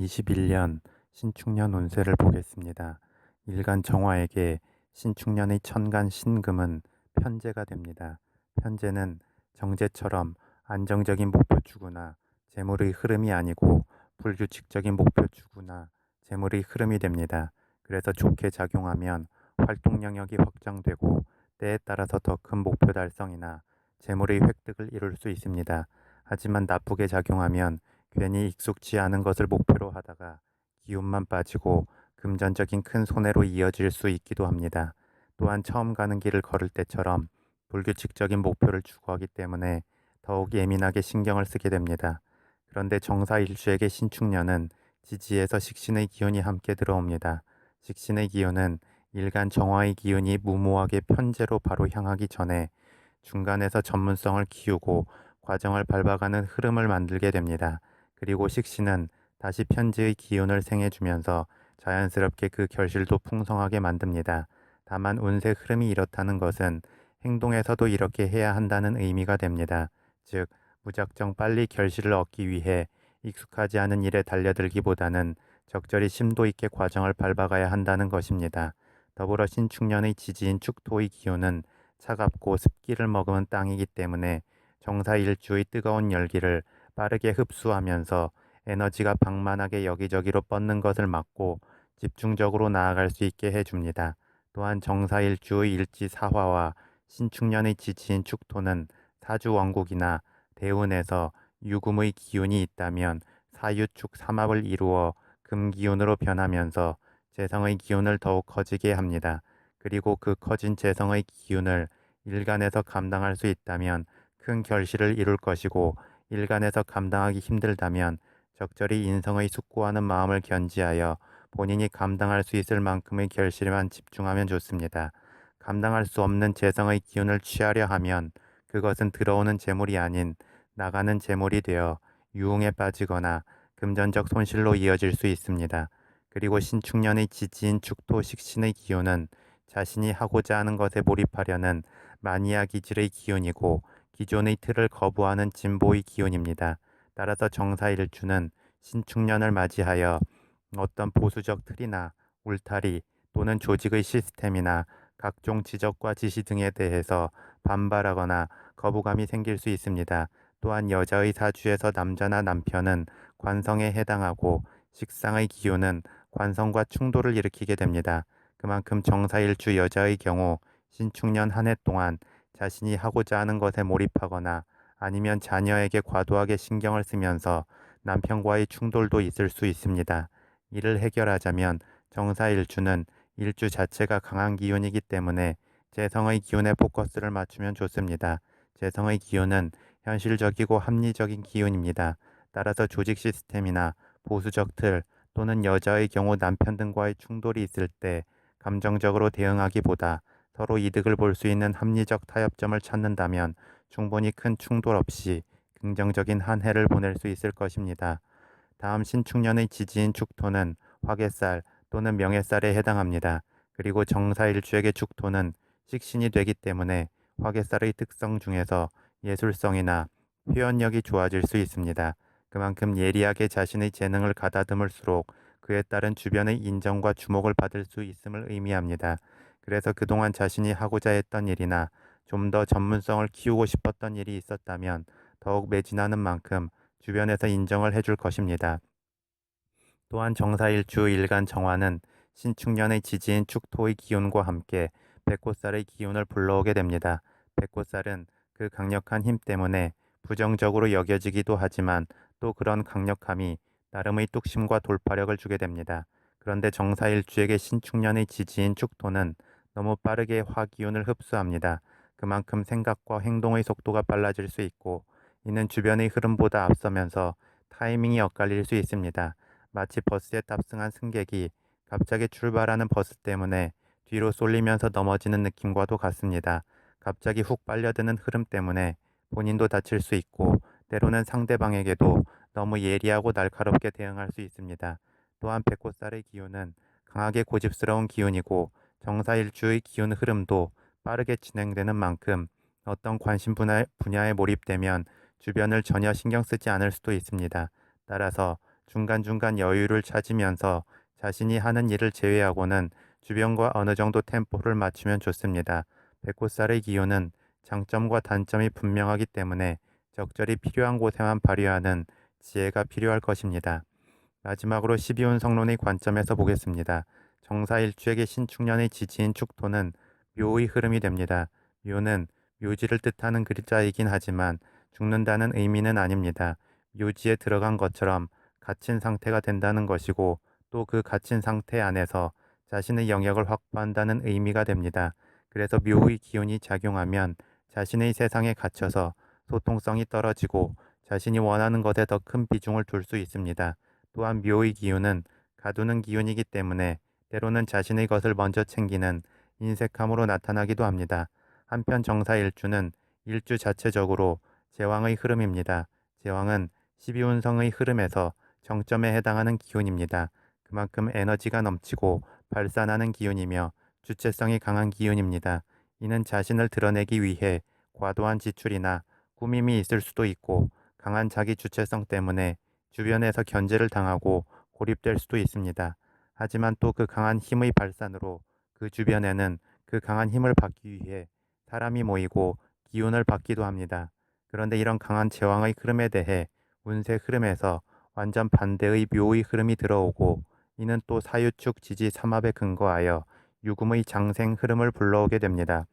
2021년 신축년 운세를 보겠습니다. 일간 정화에게 신축년의 천간 신금은 편제가 됩니다. 편제는 정제처럼 안정적인 목표 추구나 재물의 흐름이 아니고 불규칙적인 목표 추구나 재물의 흐름이 됩니다. 그래서 좋게 작용하면 활동 영역이 확장되고 때에 따라서 더 큰 목표 달성이나 재물의 획득을 이룰 수 있습니다. 하지만 나쁘게 작용하면 괜히 익숙지 않은 것을 목표로 하다가 기운만 빠지고 금전적인 큰 손해로 이어질 수 있기도 합니다. 또한 처음 가는 길을 걸을 때처럼 불규칙적인 목표를 추구하기 때문에 더욱 예민하게 신경을 쓰게 됩니다. 그런데 정사일주에게 신축년은 지지에서 식신의 기운이 함께 들어옵니다. 식신의 기운은 일간 정화의 기운이 무모하게 편제로 바로 향하기 전에 중간에서 전문성을 키우고 과정을 밟아가는 흐름을 만들게 됩니다. 그리고 식신은 다시 편지의 기운을 생해주면서 자연스럽게 그 결실도 풍성하게 만듭니다. 다만 운세 흐름이 이렇다는 것은 행동에서도 이렇게 해야 한다는 의미가 됩니다. 즉, 무작정 빨리 결실을 얻기 위해 익숙하지 않은 일에 달려들기보다는 적절히 심도 있게 과정을 밟아가야 한다는 것입니다. 더불어 신축년의 지지인 축토의 기운은 차갑고 습기를 머금은 땅이기 때문에 정사일주의 뜨거운 열기를 빠르게 흡수하면서 에너지가 방만하게 여기저기로 뻗는 것을 막고 집중적으로 나아갈 수 있게 해줍니다. 또한 정사일주의 일지 사화와 신축년의 지지인 축토는 사주 원국이나 대운에서 유금의 기운이 있다면 사유축 삼합을 이루어 금기운으로 변하면서 재성의 기운을 더욱 커지게 합니다. 그리고 그 커진 재성의 기운을 일간에서 감당할 수 있다면 큰 결실을 이룰 것이고 일간에서 감당하기 힘들다면 적절히 인성의 숙고하는 마음을 견지하여 본인이 감당할 수 있을 만큼의 결실에만 집중하면 좋습니다. 감당할 수 없는 재성의 기운을 취하려 하면 그것은 들어오는 재물이 아닌 나가는 재물이 되어 유흥에 빠지거나 금전적 손실로 이어질 수 있습니다. 그리고 신축년의 지지인 축토 식신의 기운은 자신이 하고자 하는 것에 몰입하려는 마니아 기질의 기운이고 기존의 틀을 거부하는 진보의 기운입니다. 따라서 정사일주는 신축년을 맞이하여 어떤 보수적 틀이나 울타리 또는 조직의 시스템이나 각종 지적과 지시 등에 대해서 반발하거나 거부감이 생길 수 있습니다. 또한 여자의 사주에서 남자나 남편은 관성에 해당하고 식상의 기운은 관성과 충돌을 일으키게 됩니다. 그만큼 정사일주 여자의 경우 신축년 한 해 동안 자신이 하고자 하는 것에 몰입하거나 아니면 자녀에게 과도하게 신경을 쓰면서 남편과의 충돌도 있을 수 있습니다. 이를 해결하자면 정사일주는 일주 자체가 강한 기운이기 때문에 재성의 기운에 포커스를 맞추면 좋습니다. 재성의 기운은 현실적이고 합리적인 기운입니다. 따라서 조직 시스템이나 보수적 틀 또는 여자의 경우 남편 등과의 충돌이 있을 때 감정적으로 대응하기보다 서로 이득을 볼 수 있는 합리적 타협점을 찾는다면 충분히 큰 충돌 없이 긍정적인 한 해를 보낼 수 있을 것입니다. 다음 신축년의 지지인 축토는 화개살 또는 명예살에 해당합니다. 그리고 정사일주에게 축토는 식신이 되기 때문에 화개살의 특성 중에서 예술성이나 표현력이 좋아질 수 있습니다. 그만큼 예리하게 자신의 재능을 가다듬을수록 그에 따른 주변의 인정과 주목을 받을 수 있음을 의미합니다. 그래서 그동안 자신이 하고자 했던 일이나 좀 더 전문성을 키우고 싶었던 일이 있었다면 더욱 매진하는 만큼 주변에서 인정을 해줄 것입니다. 또한 정사일주 일간 정화는 신축년의 지지인 축토의 기운과 함께 백꽃살의 기운을 불러오게 됩니다. 백꽃살은 그 강력한 힘 때문에 부정적으로 여겨지기도 하지만 또 그런 강력함이 나름의 뚝심과 돌파력을 주게 됩니다. 그런데 정사일주에게 신축년의 지지인 축토는 너무 빠르게 화기운을 흡수합니다. 그만큼 생각과 행동의 속도가 빨라질 수 있고 이는 주변의 흐름보다 앞서면서 타이밍이 엇갈릴 수 있습니다. 마치 버스에 탑승한 승객이 갑자기 출발하는 버스 때문에 뒤로 쏠리면서 넘어지는 느낌과도 같습니다. 갑자기 훅 빨려드는 흐름 때문에 본인도 다칠 수 있고 때로는 상대방에게도 너무 예리하고 날카롭게 대응할 수 있습니다. 또한 백꽃살의 기운은 강하게 고집스러운 기운이고 정사일주의 기운 흐름도 빠르게 진행되는 만큼 어떤 관심 분야에 몰입되면 주변을 전혀 신경 쓰지 않을 수도 있습니다. 따라서 중간중간 여유를 찾으면서 자신이 하는 일을 제외하고는 주변과 어느 정도 템포를 맞추면 좋습니다. 백호살의 기운은 장점과 단점이 분명하기 때문에 적절히 필요한 곳에만 발휘하는 지혜가 필요할 것입니다. 마지막으로 12운 성론의 관점에서 보겠습니다. 정사일주에게 신축년의 지지인 축토는 묘의 흐름이 됩니다. 묘는 묘지를 뜻하는 글자이긴 하지만 죽는다는 의미는 아닙니다. 묘지에 들어간 것처럼 갇힌 상태가 된다는 것이고 또 그 갇힌 상태 안에서 자신의 영역을 확보한다는 의미가 됩니다. 그래서 묘의 기운이 작용하면 자신의 세상에 갇혀서 소통성이 떨어지고 자신이 원하는 것에 더 큰 비중을 둘 수 있습니다. 또한 묘의 기운은 가두는 기운이기 때문에 때로는 자신의 것을 먼저 챙기는 인색함으로 나타나기도 합니다. 한편 정사 일주는 일주 자체적으로 제왕의 흐름입니다. 제왕은 12운성의 흐름에서 정점에 해당하는 기운입니다. 그만큼 에너지가 넘치고 발산하는 기운이며 주체성이 강한 기운입니다. 이는 자신을 드러내기 위해 과도한 지출이나 꾸밈이 있을 수도 있고 강한 자기 주체성 때문에 주변에서 견제를 당하고 고립될 수도 있습니다. 하지만 또 그 강한 힘의 발산으로 그 주변에는 그 강한 힘을 받기 위해 사람이 모이고 기운을 받기도 합니다. 그런데 이런 강한 제왕의 흐름에 대해 운세 흐름에서 완전 반대의 묘의 흐름이 들어오고 이는 또 사유축 지지 삼합에 근거하여 유금의 장생 흐름을 불러오게 됩니다.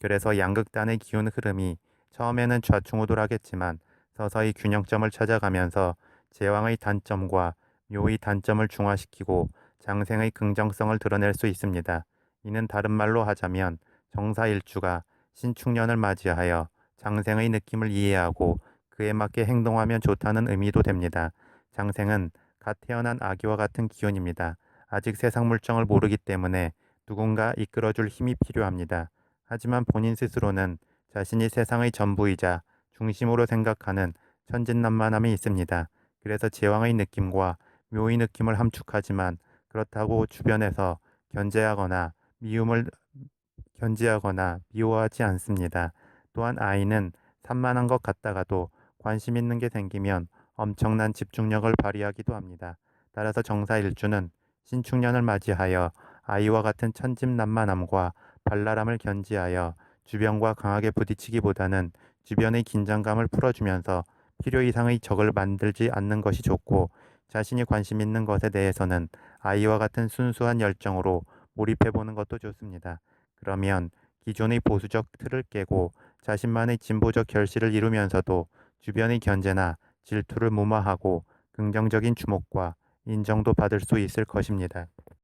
그래서 양극단의 기운 흐름이 처음에는 좌충우돌하겠지만 서서히 균형점을 찾아가면서 제왕의 단점과 묘의 단점을 중화시키고 장생의 긍정성을 드러낼 수 있습니다. 이는 다른 말로 하자면 정사일주가 신축년을 맞이하여 장생의 느낌을 이해하고 그에 맞게 행동하면 좋다는 의미도 됩니다. 장생은 갓 태어난 아기와 같은 기운입니다. 아직 세상 물정을 모르기 때문에 누군가 이끌어줄 힘이 필요합니다. 하지만 본인 스스로는 자신이 세상의 전부이자 중심으로 생각하는 천진난만함이 있습니다. 그래서 제왕의 느낌과 묘의 느낌을 함축하지만 그렇다고 주변에서 견제하거나 미움을 견제하거나 미워하지 않습니다. 또한 아이는 산만한 것 같다가도 관심 있는 게 생기면 엄청난 집중력을 발휘하기도 합니다. 따라서 정사일주는 신축년을 맞이하여 아이와 같은 천진난만함과 발랄함을 견지하여 주변과 강하게 부딪히기보다는 주변의 긴장감을 풀어주면서 필요 이상의 적을 만들지 않는 것이 좋고 자신이 관심 있는 것에 대해서는 아이와 같은 순수한 열정으로 몰입해보는 것도 좋습니다. 그러면 기존의 보수적 틀을 깨고 자신만의 진보적 결실을 이루면서도 주변의 견제나 질투를 무마하고 긍정적인 주목과 인정도 받을 수 있을 것입니다.